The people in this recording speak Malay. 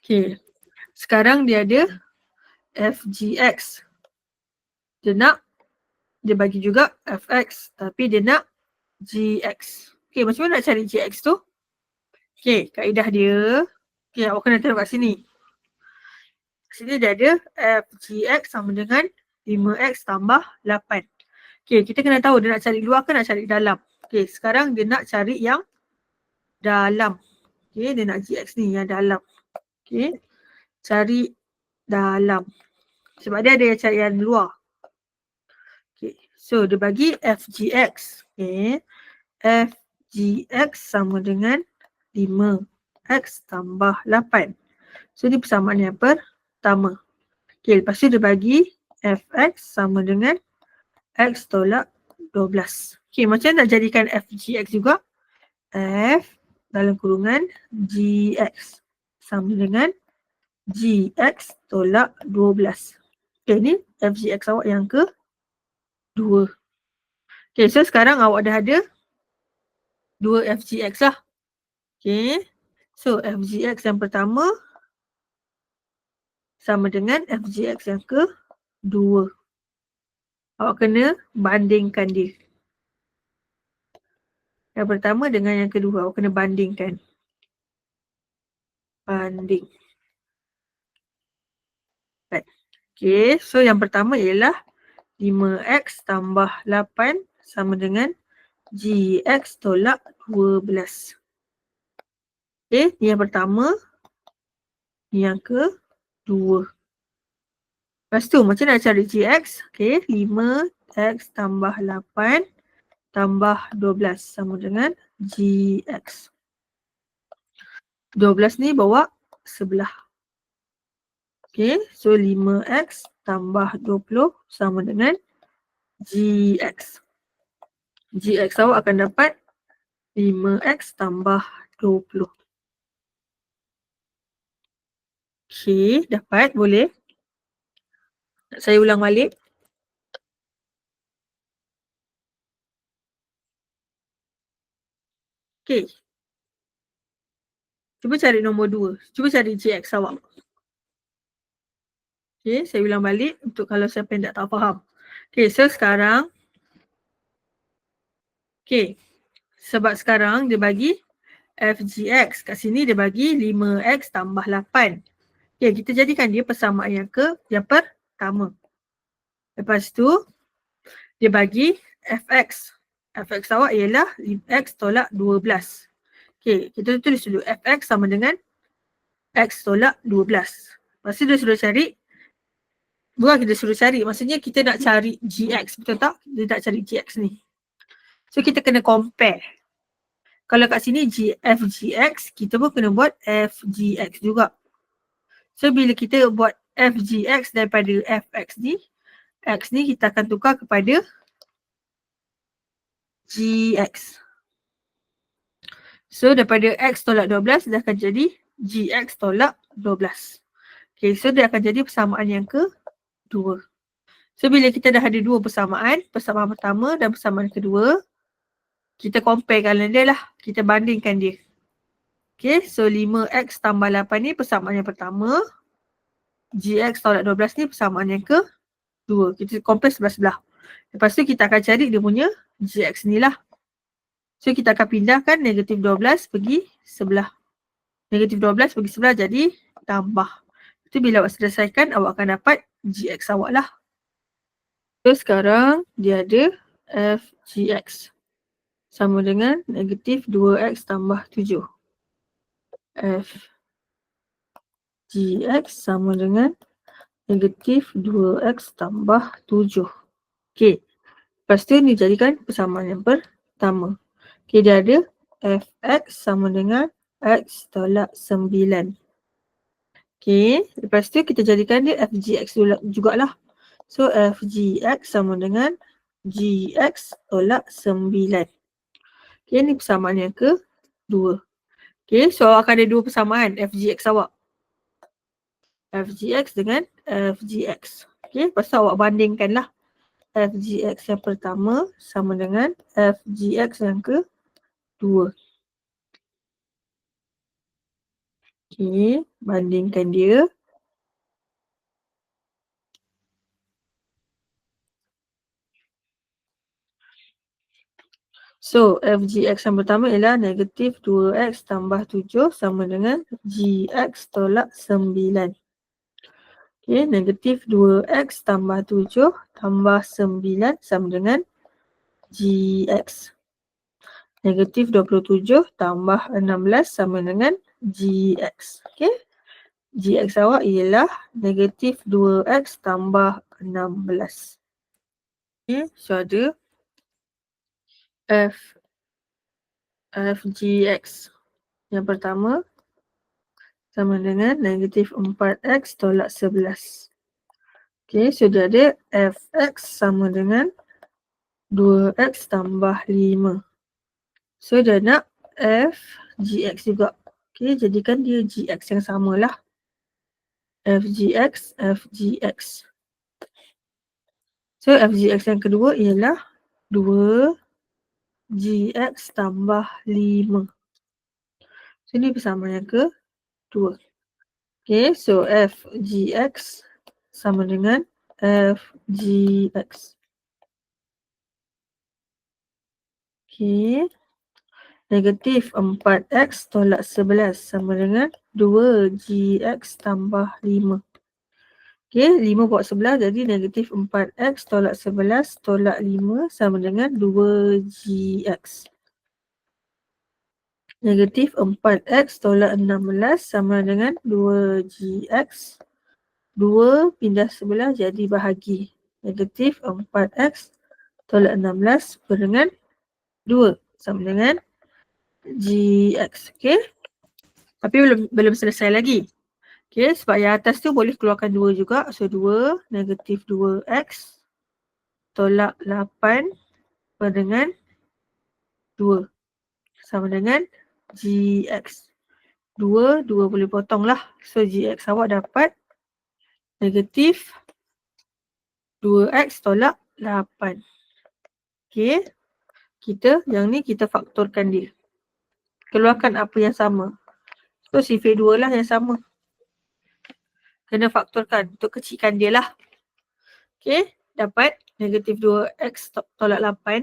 Okay. Sekarang dia ada FGX. Dia nak, dia bagi juga FX tapi dia nak GX. Okay, macam mana nak cari GX tu? Okay, kaedah dia. Okay, awak kena tengok kat sini. Sini dia ada FGX sama dengan 5X tambah 8. Okay, kita kena tahu dia nak cari luar ke nak cari dalam. Okay, sekarang dia nak cari yang dalam. Okay, dia nak GX ni yang dalam. Okay, cari dalam. Sebab dia ada yang cari yang luar. Okay, so dia bagi FGX. Okay, FGX sama dengan 5X tambah 8. So ni persamaan yang pertama. Okay, lepas tu dia bagi FX sama dengan X tolak 12. Okay, macam nak jadikan FGX juga? F dalam kurungan GX sama dengan GX tolak 12. Okay, ni FGX awak yang ke dua. Okay, so sekarang awak dah ada dua FGX lah. Okay, so FGX yang pertama sama dengan FGX yang ke dua. Awak kena bandingkan dia. Yang pertama dengan yang kedua, awak kena bandingkan. Banding. Okay, so yang pertama ialah 5x tambah 8 sama dengan gx tolak 12. Okay, ni yang pertama. Ni yang kedua. Lepas tu macam nak cari gx? Okay, 5x tambah 8 tambah 12 sama dengan gx. 12 ni bawa sebelah. Okay, so 5x tambah 20 sama dengan gx. gx awak akan dapat 5x tambah 20. Okay, dapat boleh. Saya ulang balik. Okay. Cuba cari nombor 2. Cuba cari gx awak. Okay, saya ulang balik untuk kalau siapa yang tak tahu faham. Okay, so sekarang. Okay, sebab sekarang dia bagi FGX. Kat sini dia bagi 5X tambah 8. Okay, kita jadikan dia persamaan yang ke yang pertama. Lepas tu, dia bagi FX. FX awak ialah X tolak 12. Okay, kita tulis dulu FX sama dengan X tolak 12. Lepas tu dia sudah cari Bukan kita suruh cari. Maksudnya kita nak cari GX. Betul tak? Dia nak cari GX ni. So kita kena compare. Kalau kat sini FGX, kita pun kena buat FGX juga. So bila kita buat FGX daripada FX ni, X ni kita akan tukar kepada GX. So daripada X tolak 12 dia akan jadi GX tolak 12. Okay so dia akan jadi persamaan yang ke dua. So bila kita dah ada dua persamaan, persamaan pertama dan persamaan kedua, kita comparekan dia lah. Kita bandingkan dia. Okay, so 5x tambah 8 ni persamaan yang pertama. Gx tolak 12 ni persamaan yang kedua. Kita compare sebelah-sebelah. Lepas tu kita akan cari dia punya Gx ni lah. So kita akan pindahkan negatif 12 pergi sebelah. Negatif 12 pergi sebelah jadi tambah. Itu bila awak selesaikan awak akan dapat GX awak lah. So sekarang dia ada FGX. Sama dengan negatif 2X tambah 7. F GX sama dengan negatif 2X tambah 7. Okay. Lepas tu ni jadikan persamaan yang pertama. Okay dia ada Fx sama dengan X tolak 9. Okay, lepas tu kita jadikan dia FGX jugalah. So FGX sama dengan GX tolak 9. Okay, ni persamaan yang ke dua. Okay, so akan ada dua persamaan FGX awak. FGX dengan FGX. Okay, lepas tu awak bandingkan lah. FGX yang pertama sama dengan FGX yang ke dua. Okay, bandingkan dia. So, FGX yang pertama ialah negatif 2X tambah 7 sama dengan GX tolak 9. Okay, negatif 2X tambah 7 tambah 9 sama dengan GX. Negatif 27 tambah 16 sama dengan GX. Okay. GX awak ialah negatif 2X tambah 16. Okay, so ada F FGX yang pertama sama dengan negatif 4X tolak 11. Okay, so dia ada Fx sama dengan 2X tambah 5. So dia nak FGX juga. Okay, jadikan dia GX yang samalah. FGX, FGX. So FGX yang kedua ialah 2 GX tambah 5. So ini bersama yang ke 2. Okay, so FGX sama dengan FGX. Okay. Negatif 4X tolak 11 sama dengan 2GX tambah 5. Okay, 5 buat sebelah jadi negatif 4x tolak 11 tolak 5 sama dengan 2gx. Negatif 4x tolak 16 sama dengan 2gx. 2 pindah sebelah jadi bahagi. Negatif 4x tolak 16 sama dengan 2 sama dengan gx. Okay. Tapi belum belum selesai lagi. Okay, sebab yang atas tu boleh keluarkan 2 juga. So 2 negatif 2x tolak 8 per dengan 2 sama dengan gx. 2, 2 boleh potong lah. So gx awak dapat negatif 2x tolak 8. Okay, kita yang ni kita faktorkan dia. Keluarkan apa yang sama. So sifir 2 lah yang sama kena faktorkan untuk kecilkan dia lah. Okay, dapat negatif 2x tolak 8